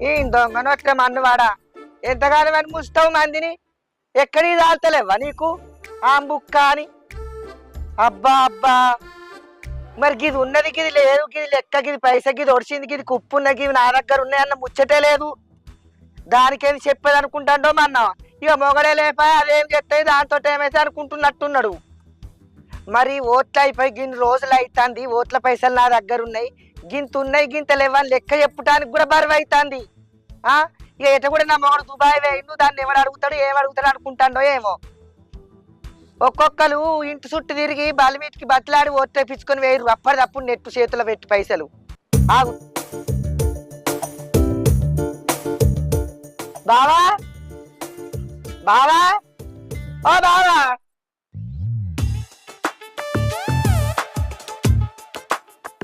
ఈ దొంగ నొట్ట మన్నువాడా ఎంతగానో అని ముస్తావు మందిని? ఎక్కడికి దాల్తలేవా నీకు? ఆ బుక్క అని? అబ్బా అబ్బా! మరి గిది ఉన్నది గిది లేదు గిది లెక్క గిది పైస గిది ఒడిచింది గిది కుప్పు ఉన్న గిది నా దగ్గర ఉన్నాయన్న ముచ్చటే లేదు. దానికేది చెప్పేది అనుకుంటాడో మా ఇక మొగడే లేపా అదేం చెప్తాయి దాంతో ఏమైతే అనుకుంటున్నట్టున్నాడు? మరి ఓట్లు అయిపోయి గిన్ని రోజులు అవుతుంది ఓట్ల పైసలు నా దగ్గర ఉన్నాయి. గింత ఉన్నాయి గింత లేవని లెక్క చెప్పడానికి కూడా బరువు అవుతుంది ఆ? ఇక ఎట కూడా నా మొగడు దుబాయ్ వేయండు దాన్ని ఎవడు అడుగుతాడు ఏం అడుగుతాడు అనుకుంటాడో ఏమో. ఒక్కొక్కరు ఇంటి చుట్టూ తిరిగి బలిమీటికి బట్టలాడి ఓట్లు వేయరు అప్పటిదప్పుడు నెట్టు చేతిలో పెట్టి పైసలు. ఆగు. బావా? బావా? ఓ బావా!